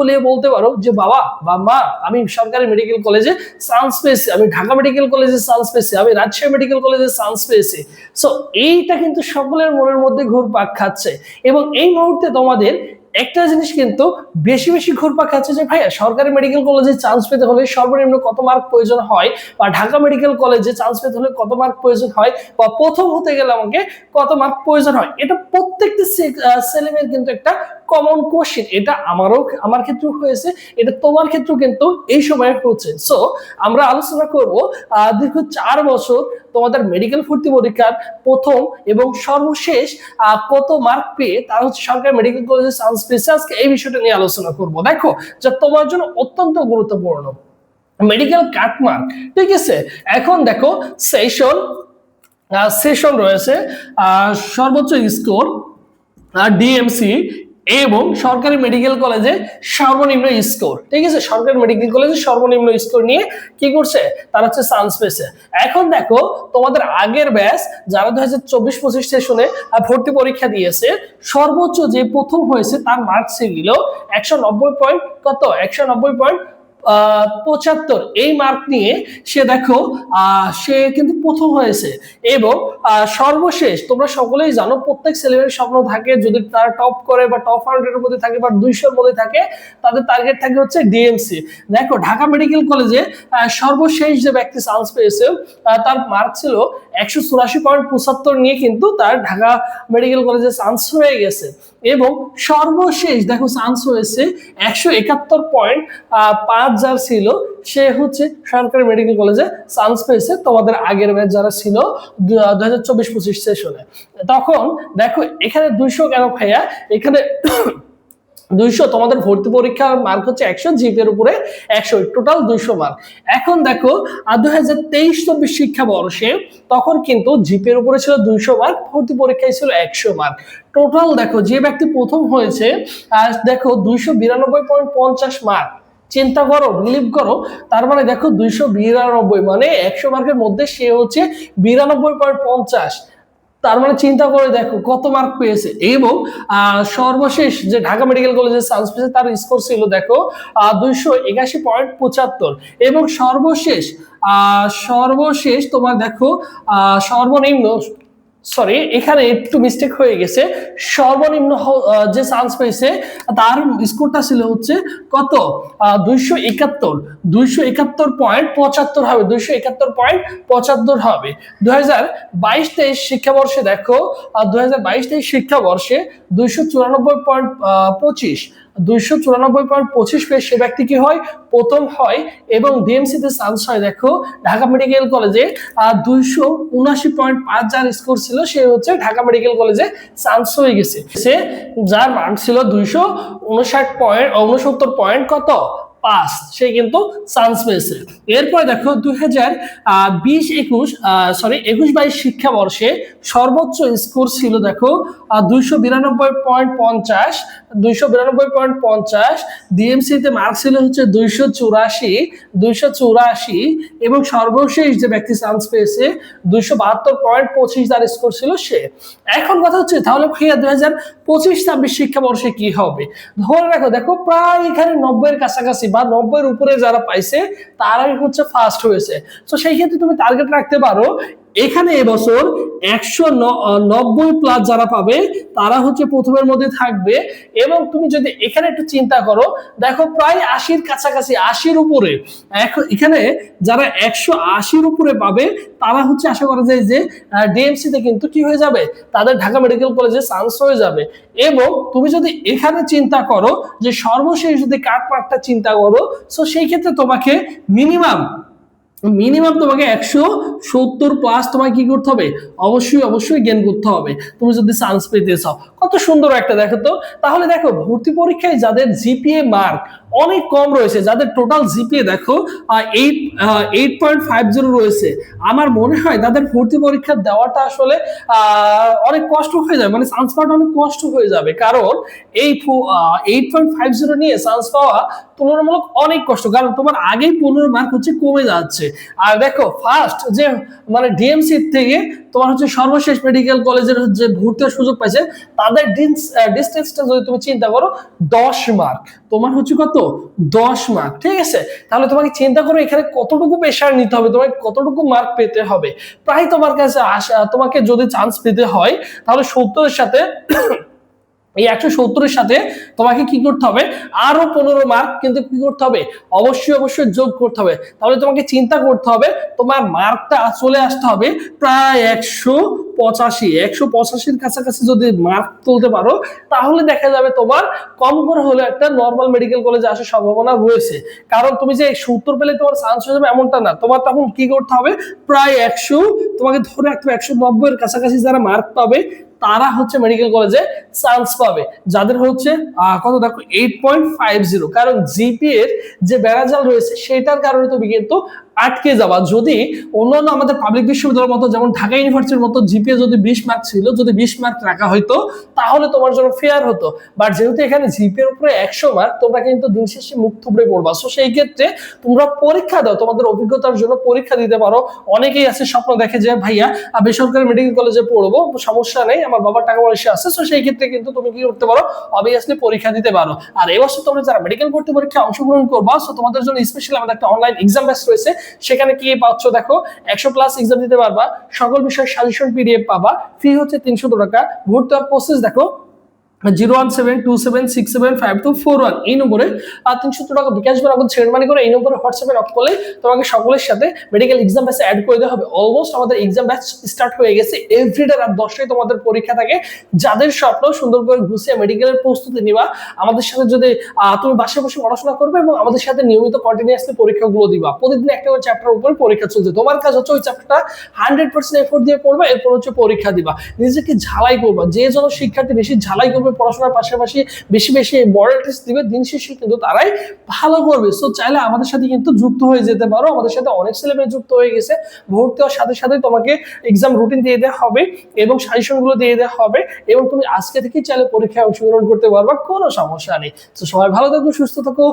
ফুলিয়ে বলতে পারো যে, বাবা বা মা আমি সরকারি মেডিকেল কলেজে চান্স পেয়েছি, আমি ঢাকা মেডিকেল কলেজে চান্স পেয়েছি, আমি রাজশাহী মেডিকেল কলেজে চান্স পেয়েছি। সো এইটা কিন্তু সকলের মনের মধ্যে ঘুরপাক খাচ্ছে এবং এই মুহূর্তে তোমাদের একটা জিনিস কিন্তু বেশি বেশি ঘুরপাক খাচ্ছে যে, ভাইয়া, সরকারি মেডিকেল কলেজে চান্স পেতে হলে সর্বনিম্ন কত মার্ক প্রয়োজন হয় বা ঢাকা মেডিকেল কলেজে চান্স পেতে হলে কত মার্ক প্রয়োজন হয় বা প্রথম হতে গেলে আমাকে কত মার্ক প্রয়োজন হয়? এটা প্রত্যেকটা ছেলেমেয়ের কিন্তু একটা কমন কোশ্চেন এটা আমারও, আমার ক্ষেত্রেও হয়েছে, এটা তোমার ক্ষেত্রেও কিন্তু এই সময় হচ্ছে। সো আমরা আলোচনা করব দীর্ঘ চার বছর তোমাদের মেডিকেল ভর্তি পরীক্ষার প্রথম এবং সর্বশেষ কত মার্ক পেয়ে তারা হচ্ছে সরকারি মেডিকেল কলেজে চান্স পেয়েছে, আজকে এই বিষয়টা নিয়ে আলোচনা করব। দেখো, যা তোমার জন্য অত্যন্ত গুরুত্বপূর্ণ মেডিকেল কাটমার্ক ঠিক আছে? এখন দেখো সেশন সেশন রয়েছে সর্বোচ্চ স্কোর ডিএমসি এবং সরকারি মেডিকেল কলেজে সর্বনিম্ন স্কোর ঠিক আছে? সরকারি মেডিকেল কলেজে সর্বনিম্ন স্কোর নিয়ে কি করছে? তারা হচ্ছে চান্স পেয়েছে। এখন দেখো, তোমাদের আগের ব্যাস যারা দু হাজার চব্বিশ পঁচিশ সেশনে ভর্তি পরীক্ষা দিয়েছে, সর্বোচ্চ যে প্রথম হয়েছে তার মার্কস ছিল একশো নব্বই পয়েন্ট কত? একশো নব্বই পয়েন্ট পঁচাত্তর। এই মার্ক নিয়ে সে দেখো সে কিন্তু প্রথম হয়েছে এবং সর্বশেষ, তোমরা সকলেই জানো, প্রত্যেক ছেলেমেয়ের স্বপ্ন থাকে যদি তারা টপ করে বা টপ হান্ড্রেডের মধ্যে থাকে বা দুইশোর মধ্যে থাকে, তাদের টার্গেট থাকে হচ্ছে ডিএমসি দেখো, ঢাকা মেডিকেল কলেজে সর্বশেষ যে ব্যক্তি চান্স পেয়েছে তার মার্ক ছিল একশো চুরাশি পয়েন্ট পঁচাত্তর নিয়ে কিন্তু তার ঢাকা মেডিকেল কলেজে চান্স হয়ে গেছে। এবং সর্বশেষ দেখো চান্স হয়েছে একশো একাত্তর পয়েন্ট পাঁচ যার ছিল, সে হচ্ছে সরকারি মেডিকেল কলেজে চান্স পেয়েছে তোমাদের আগের ব্যাচ যারা ছিল, দু হাজার চব্বিশ পঁচিশ সেশনে তখন দেখো এখানে দুইশো কেন ভাইয়া? এখানে দুইশো তোমাদের ভর্তি পরীক্ষার মার্ক হচ্ছে একশো জিপের উপরে একশো টোটাল দুইশো মার্ক এখন দেখো দু হাজার তেইশ চব্বিশ শিক্ষাবর্ষে তখন কিন্তু জিপের উপরে ছিল দুইশো মার্ক ভর্তি পরীক্ষায় ছিল একশো মার্ক টোটাল দেখো যে ব্যক্তি প্রথম হয়েছে আহ, দেখো দুইশো বিরানব্বই পয়েন্ট পঞ্চাশ মার্ক চিন্তা করো বিলিভ করো তার মানে দেখো দুইশো বিরানব্বই মানে একশো মার্কের মধ্যে সে হচ্ছে বিরানব্বই পয়েন্ট পঞ্চাশ। তার মানে চিন্তা করে দেখো কত মার্ক পেয়েছে। এবং সর্বশেষ যে ঢাকা মেডিকেল কলেজের সায়েন্স পেয়েছে তার স্কোর ছিল দেখো দুইশো একাশি পয়েন্ট পঁচাত্তর। এবং সর্বশেষ সর্বশেষ তোমার দেখো সর্বনিম্ন সরি এখানে একটু মিস্টেক হয়ে গেছে। সর্বনিম্ন যে চান্স পেয়েছে, তার স্কোরটা ছিল হচ্ছে কত? দুইশো একাত্তর। দুইশো একাত্তর পয়েন্ট পঁচাত্তর হবে। দুইশো একাত্তর পয়েন্ট পঁচাত্তর হবে। দু হাজার বাইশ তেইশ শিক্ষাবর্ষে দেখো দু হাজার বাইশ তেইশ শিক্ষাবর্ষে দুইশো চুরানব্বই পয়েন্ট পঁচিশ। দুইশো চুরানব্বই পয়েন্ট পঁচিশ পেয়ে সে ব্যক্তি কি হয়? প্রথম হয় এবং ডিএমসিতে চান্স হয়, দেখো, ঢাকা মেডিকেল কলেজে দুইশো উনাশি পয়েন্ট পাঁচ যার স্কোর ছিল, সে হচ্ছে ঢাকা মেডিকেল কলেজে চান্স হয়ে গেছে। সে, যার মার্ক ছিল দুইশো উনষাট পয়েন্ট, উনসত্তর পয়েন্ট কত? পাস সে কিন্তু চান্স পেয়েছে। এরপর দেখো দুই হাজার বিশ, একুশ সরি একুশ বাইশ শিক্ষাবর্ষে সর্বোচ্চ স্কোর ছিল দেখো দুইশো বিরানব্বই পয়েন্ট পঞ্চাশ, দুইশো বিরানব্বই পয়েন্ট পঞ্চাশ ডিএমসিতে মার্ক ছিল হচ্ছে দুইশো চুরাশি দুইশো চুরাশি, এবং সর্বশেষ যে ব্যক্তি চান্স পেয়েছে, দুইশো বাহাত্তর পয়েন্ট পঁচিশ যার স্কোর ছিল সে। এখন কথা হচ্ছে, তাহলে ভাইয়া দুই হাজার পঁচিশ ছাব্বিশ শিক্ষাবর্ষে কি হবে? ধরে রাখো, দেখো প্রায় এখানে নব্বইয়ের কাছাকাছি বা নব্বইয়ের উপরে যারা পাইছে, তারাই হচ্ছে ফার্স্ট হয়েছে। তো সেই ক্ষেত্রে তুমি টার্গেট রাখতে পারো। এখানে এবছর একশো নব্বই প্লাস যারা পাবে, তারা হচ্ছে প্রথমের মধ্যে থাকবে। এবং তুমি যদি এখানে একটু চিন্তা করো, দেখো প্রায় আশির কাছাকাছি, আশির উপরে। এখন যারা একশো আশির উপরে পাবে, তারা হচ্ছে আশা করা যায় যে ডিএমসি তে কিন্তু কি হয়ে যাবে? তাদের ঢাকা মেডিকেল কলেজে চান্স হয়ে যাবে। এবং তুমি যদি এখানে চিন্তা করো, যে সর্বশেষ যদি কাট পার্টটা চিন্তা করো তো সেই ক্ষেত্রে তোমাকে মিনিমাম মিনিমাম তোমাকে একশো সত্তর প্লাস তোমাকে কি করতে হবে? অবশ্যই অবশ্যই গেন করতে হবে। তুমি যদি চান্স পেতে চাও। কত সুন্দর একটা, দেখো তো? তাহলে দেখো, ভর্তি পরীক্ষায় যাদের জিপিএ মার্ক অনেক কম রয়েছে, যাদের টোটাল জিপিএ দেখো eight eight point five zero রয়েছে। আমার মনে হয় তাদের ভর্তি পরীক্ষা দেওয়াটা আসলে অনেক কষ্ট হয়ে যাবে মানে চান্স পাওয়াটা অনেক কষ্ট হয়ে যাবে। কারণ এই এইট পয়েন্ট ফাইভ জিরো নিয়ে চান্স পাওয়া তুলনামূলক অনেক কষ্ট, কারণ তোমার আগেই পনেরো মার্ক হচ্ছে, কমে যাচ্ছে। আর দেখো ফার্স্ট যে মানে ডিএমসি থেকে তোমার হচ্ছে সর্বশেষ মেডিকেল কলেজের যে ভর্তি সুযোগ পাইছে, তাদের ডিস্টেন্সটা যদি তুমি চিন্তা করো, দশ মার্ক তোমার হচ্ছে কত? দশ মার্ক ঠিক আছে? তাহলে তোমাকে চিন্তা করো, এখানে কতটুকু প্রেশার নিতে হবে, তোমাকে কতটুকু মার্ক পেতে হবে। প্রায় তোমার কাছে আসা, তোমাকে যদি চান্স পেতে হয়, তাহলে সত্তরের সাথে এই একশো সত্তরের সাথে তোমাকে কি করতে হবে? আরও পনেরো মার্ক কিন্তু কি করতে হবে? অবশ্যই অবশ্যই যোগ করতে হবে। তাহলে তোমাকে চিন্তা করতে হবে, তোমার মার্কটা চলে আসতে হবে প্রায় একশো পঁচাশি, একশো পঁচাশির কাছাকাছি যদি মার্ক তুলতে পারো, তাহলে দেখা যাবে তোমার কম করে হলে একটা নর্মাল মেডিকেল কলেজে আসার সম্ভাবনা রয়েছে। কারণ তুমি যে সত্তর পেলে তোমার চান্স হয়ে যাবে এমনটা না। তোমার তখন কি করতে হবে? প্রায় একশো, তোমাকে ধরে রাখতে হবে একশো নব্বইয়ের কাছাকাছি যারা মার্ক পাবে, তারা হচ্ছে মেডিকেল কলেজে চান্স পাবে। যাদের হচ্ছে কত দেখো? এইট পয়েন্ট ফাইভ জিরো কারণ জিপি এর যে বেড়াজাল রয়েছে, সেটার কারণে তুমি কিন্তু আটকে যাওয়া যদি অন্যান্য আমাদের পাবলিক বিশ্ববিদ্যালয়ের মতো, যেমন ঢাকা ইউনিভার্সিটির মতো জিপিএ যদি বিশ মার্ক ছিল, যদি বিশ মার্ক রাখা হইতো, তাহলে তোমার জন্য ফেয়ার হতো। বাট যেহেতু এখানে জিপের উপরে একশো মার্ক তোমরা কিন্তু দিন শেষে মুখ থুবড়ে পড়বা। সো সেই ক্ষেত্রে তোমরা পরীক্ষা দাও, তোমাদের অভিজ্ঞতার জন্য পরীক্ষা দিতে পারো। অনেকেই আছে, স্বপ্ন দেখে যে, ভাইয়া বেসরকারি মেডিকেল কলেজে পড়ব, সমস্যা নেই, আমার বাবার টাকা পয়সা আছে। সো সেই ক্ষেত্রে কিন্তু তুমি কি করতে পারো? অবভিয়াসলি পরীক্ষা দিতে পারো। আর এবছর তোমরা যারা মেডিকেল ভর্তি পরীক্ষায় অংশগ্রহণ করবা সো তোমাদের জন্য স্পেশালি আমাদের একটা অনলাইন এক্সাম ব্যাচ রয়েছে। সেখানে কি পাচ্ছ দেখো? একশো প্লাস এক্সাম দিতে পারবা। সকল বিষয়ে সাজেশন পিডিএফ পাবা। ফি হচ্ছে তিনশো টাকা। ভর্তি প্রসেস দেখো। Zero one seven two seven six seven five two four one. এই নম্বরে তিনশো টাকা বিকাশ মানি করে, এই নম্বরে হোয়াটসঅ্যাপে করলে তোমাকে সকলের সাথে মেডিকেল এক্সাম ব্যাচে অ্যাড করে দেওয়া হবে। অলমোস্ট আমাদের এক্সাম ব্যাচ স্টার্ট হয়ে গেছে। এভরিডে রাত দশটায় তোমাদের পরীক্ষা থাকে। যাদের স্বপ্ন, সুন্দর করে মেডিকেলের প্রস্তুতি নিবা। আমাদের সাথে যদি তুমি বাসায় বসে পড়াশোনা করবে এবং আমাদের সাথে নিয়মিত কন্টিনিউয়াসলি পরীক্ষাগুলো দিবা। প্রতিদিন একটা করে চ্যাপ্টার উপরে পরীক্ষা চলছে। তোমার কাজ হচ্ছে ওই চ্যাপ্টারটা হান্ড্রেড পার্সেন্ট এফোর্ট দিয়ে পড়বা, এরপর হচ্ছে পরীক্ষা দিবা। নিজেকে ঝালাই করবা। যে যেন শিক্ষার্থী বেশি ঝালাই করবে পড়াশোনার পাশাপাশি বেশি বেশি মডেল টেস্ট দিবে, দিন শেষে কিন্তু তারাই ভালো করবে। সো চাইলে আমাদের সাথে কিন্তু যুক্ত হয়ে যেতে পারো। আমাদের সাথে অনেক ছেলেমেয়ে যুক্ত হয়ে গেছে। ভর্তি হওয়ার সাথে সাথে তোমাকে এক্সাম রুটিন দিয়ে দেওয়া হবে এবং সাজেশনগুলো দিয়ে দেওয়া হবে এবং তুমি আজকে থেকেই চাইলে পরীক্ষায় অংশগ্রহণ করতে পারবা, কোনো সমস্যা নেই। তো সবাই ভালো থাকো, সুস্থ থাকো।